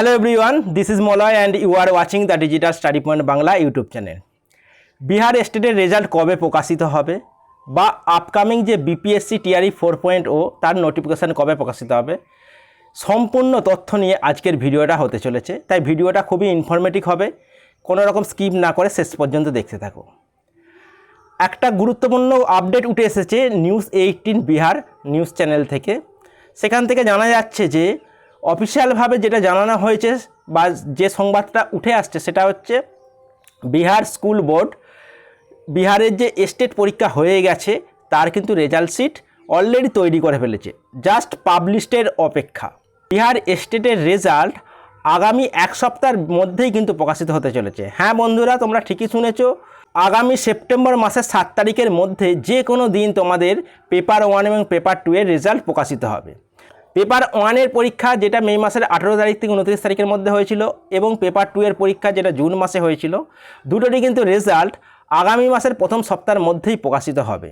Hello everyone this is Malay and you are watching the digital study point Bangla YouTube channel Bihar স্টেটের result কবে প্রকাশিত হবে? বা upcoming যে BPSC TRE four point ও তার নোটিফিকেশান কবে প্রকাশিত হবে? সম্পূর্ণ তথ্য নিয়ে আজকের ভিডিওটা হতে চলেছে, তাই ভিডিওটা খুবই ইনফরমেটিভ হবে। কোনো রকম স্কিপ না করে শেষ পর্যন্ত দেখতে থাকো। একটা গুরুত্বপূর্ণ আপডেট উঠে এসেছে news eighteen Bihar news channel থেকে। সেখান থেকে জানা যাচ্ছে যে অফিসিয়ালভাবে যেটা জানানো হয়েছে বা যে সংবাদটা উঠে আসছে সেটা হচ্ছে বিহার স্কুল বোর্ড, বিহারের যে স্টেট পরীক্ষা হয়ে গেছে তার কিন্তু রেজাল্ট শিট অলরেডি তৈরি করে ফেলেছে, জাস্ট পাবলিশডের অপেক্ষা। বিহার স্টেটের রেজাল্ট আগামী এক সপ্তাহের মধ্যেই কিন্তু প্রকাশিত হতে চলেছে। হ্যাঁ বন্ধুরা, তোমরা ঠিকই শুনেছো, আগামী সেপ্টেম্বর মাসের সাত তারিখের মধ্যে যে কোনো দিন তোমাদের পেপার ওয়ান এবং পেপার টু এর রেজাল্ট প্রকাশিত হবে। পেপার ওয়ানের পরীক্ষা যেটা মে মাসের আঠেরো তারিখ থেকে উনত্রিশ তারিখের মধ্যে হয়েছিল এবং পেপার টু এর পরীক্ষা যেটা জুন মাসে হয়েছিল, দুটোরই কিন্তু রেজাল্ট আগামী মাসের প্রথম সপ্তাহের মধ্যেই প্রকাশিত হবে।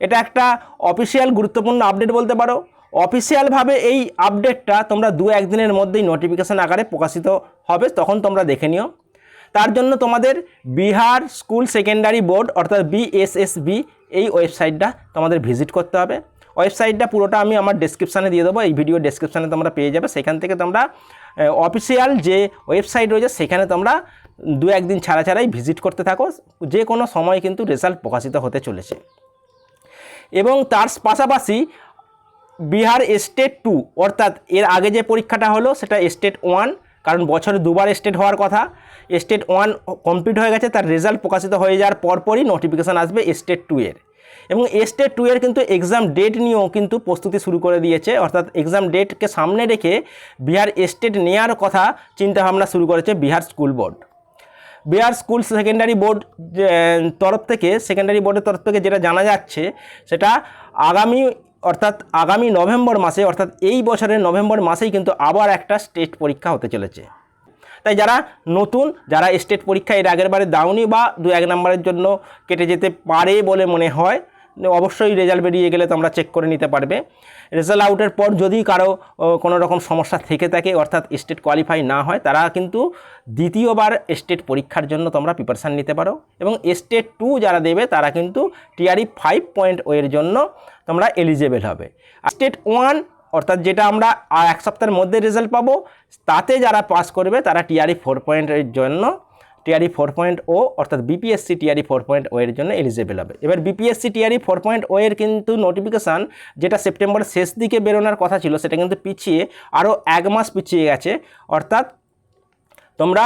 এটা একটা অফিসিয়াল গুরুত্বপূর্ণ আপডেট বলতে পারো। অফিসিয়ালভাবে এই আপডেটটা তোমরা দু একদিনের মধ্যেই নোটিফিকেশান আকারে প্রকাশিত হবে, তখন তোমরা দেখে নিও। তার জন্য তোমাদের বিহার স্কুল সেকেন্ডারি বোর্ড অর্থাৎ বিএসএসবি এই ওয়েবসাইটটা তোমাদের ভিজিট করতে হবে। ওয়েবসাইটটা পুরোটা আমি আমার ডেসক্রিপশানে দিয়ে দেবো। এই ভিডিও ডেসক্রিপশানে তোমরা পেয়ে যাবে। সেখান থেকে তোমরা অফিসিয়াল যে ওয়েবসাইট রয়েছে, সেখানে তোমরা দু একদিন ছাড়া ছাড়াই ভিজিট করতে থাকো। যে কোনো সময় কিন্তু রেজাল্ট প্রকাশিত হতে চলেছে। এবং তার পাশাপাশি বিহার স্টেট টু অর্থাৎ এর আগে যে পরীক্ষাটা হলো, সেটা স্টেট ওয়ান কারণ বছরে দুবার স্টেট হওয়ার কথা। স্টেট ওয়ান কমপ্লিট হয়ে গেছে, তার রেজাল্ট প্রকাশিত হয়ে যাওয়ার পরপরই নোটিফিকেশান আসবে স্টেট টু এর এবং স্টেট টু এর কিন্তু এক্সাম ডেট নিয়েও কিন্তু প্রস্তুতি শুরু করে দিয়েছে। অর্থাৎ এক্সাম ডেটকে সামনে রেখে বিহার স্টেট নেওয়ার কথা চিন্তাভাবনা শুরু করেছে Bihar school board Bihar school secondary board তরফ থেকে সেকেন্ডারি বোর্ডের তরফ থেকে যেটা জানা যাচ্ছে, সেটা আগামী, অর্থাৎ আগামী নভেম্বর মাসে, অর্থাৎ এই বছরের নভেম্বর মাসেই কিন্তু আবার একটা স্টেট পরীক্ষা হতে চলেছে। তাই যারা নতুন, যারা স্টেট পরীক্ষা এর আগের বারে দাওনি বা দু এক নম্বরের জন্য কেটে যেতে পারে বলে মনে হয় অবশ্যই রেজাল্ট বেরিয়ে গেলে তোমরা চেক করে নিতে পারবে। রেজাল্ট আউটের পর যদি কারও কোনো রকম সমস্যা থেকে থাকে, অর্থাৎ স্টেট কোয়ালিফাই না হয়, তারা কিন্তু দ্বিতীয়বার স্টেট পরীক্ষার জন্য তোমরা প্রিপারেশান নিতে পারো। এবং স্টেট টু যারা দেবে, তারা কিন্তু টিআরই ফাইভ পয়েন্ট ওয়ের জন্য তোমরা এলিজেবল হবে। স্টেট ওয়ান অর্থাৎ যেটা আমরা এক সপ্তাহের মধ্যে রেজাল্ট পাবো, তাতে যারা পাস করবে, তারা টিআরই ফোর পয়েন্টের জন্য টিআরই ফোর পয়েন্ট ও অর্থাৎ বিপিএসসি টিআরই ফোর পয়েন্ট ওয়ের জন্য এলিজেবল হবে। এবার বিপিএসসি টিআরই ফোর পয়েন্ট ওয়ের কিন্তু নোটিফিকেশান যেটা সেপ্টেম্বরের শেষ দিকে বেরোনোর কথা ছিল, সেটা কিন্তু পিছিয়ে আরও এক মাস পিছিয়ে গেছে। অর্থাৎ তোমরা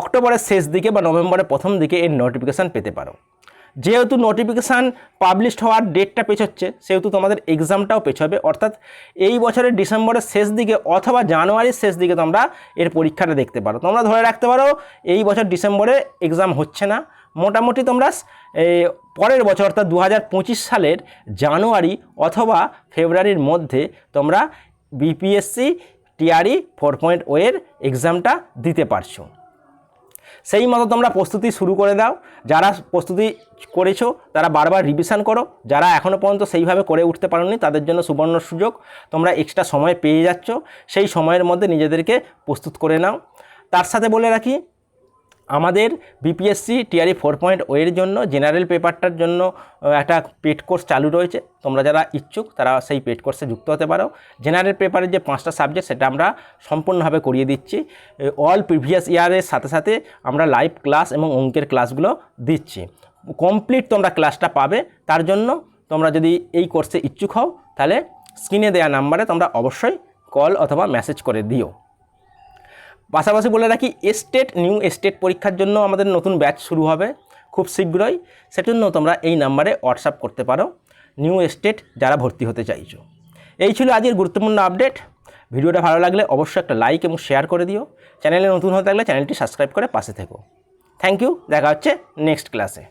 অক্টোবরের শেষ দিকে বা নভেম্বরের প্রথম দিকে এর নোটিফিকেশান পেতে পারো। যেহেতু নোটিফিকেশান পাবলিশড হওয়ার ডেটটা পেছোচ্ছে, সেহেতু তোমাদের এক্সামটাও পেছবে। অর্থাৎ এই বছরের ডিসেম্বরের শেষ দিকে অথবা জানুয়ারির শেষ দিকে তোমরা এর পরীক্ষাটা দেখতে পারো। তোমরা ধরে রাখতে পারো, এই বছর ডিসেম্বরে এক্সাম হচ্ছে না। মোটামুটি তোমরা পরের বছর অর্থাৎ দু হাজার পঁচিশ সালের জানুয়ারি অথবা ফেব্রুয়ারির মধ্যে তোমরা বিপিএসসি টিআরই ফোর পয়েন্ট ওয়ের এক্সামটা দিতে পারছ। সেই মতো তোমরা প্রস্তুতি শুরু করে দাও। যারা প্রস্তুতি করেছ, তারা বারবার রিভিশন করো। যারা এখনও পর্যন্ত সেইভাবে করে উঠতে পারোনি, তাদের জন্য সুবর্ণ সুযোগ। তোমরা এক্সট্রা সময় পেয়ে যাচ্ছ। সেই সময়ের মধ্যে নিজেদেরকে প্রস্তুত করে নাও। তার সাথে বলে রাখি আমাদের বিপিএসসি টিআরই ফোর পয়েন্ট ওয়ের জন্য জেনারেল পেপারটার জন্য একটা পেড কোর্স চালু রয়েছে। তোমরা যারা ইচ্ছুক, তারা সেই পেড কোর্সে যুক্ত হতে পারো। জেনারেল পেপারের যে পাঁচটা সাবজেক্ট সেটা আমরা সম্পূর্ণভাবে করিয়ে দিচ্ছি। অল প্রিভিয়াস ইয়ারের সাথে সাথে আমরা লাইভ ক্লাস এবং অঙ্কের ক্লাসগুলো দিচ্ছি। কমপ্লিট তোমরা ক্লাসটা পাবে। তার জন্য তোমরা যদি এই কোর্সে ইচ্ছুক হও, তাহলে স্ক্রিনে দেওয়া নাম্বারে তোমরা অবশ্যই কল অথবা মেসেজ করে দিও। পাশাপাশি বলে রাখি স্টেট নিউ স্টেট পরীক্ষার জন্য আমাদের নতুন ব্যাচ শুরু হবে খুব শীঘ্রই। সেজন্য তোমরা এই নাম্বারে হোয়াটসঅ্যাপ করতে পারো নিউ স্টেট যারা ভর্তি হতে চাইছো। এই ছিল আজকের গুরুত্বপূর্ণ আপডেট ভিডিওটা ভালো লাগলে অবশ্যই একটা লাইক এবং শেয়ার করে দিও। চ্যানেলে নতুন হতে থাকলে চ্যানেলটি সাবস্ক্রাইব করে পাশে থেকো। থ্যাংক ইউ দেখা হচ্ছে নেক্সট ক্লাসে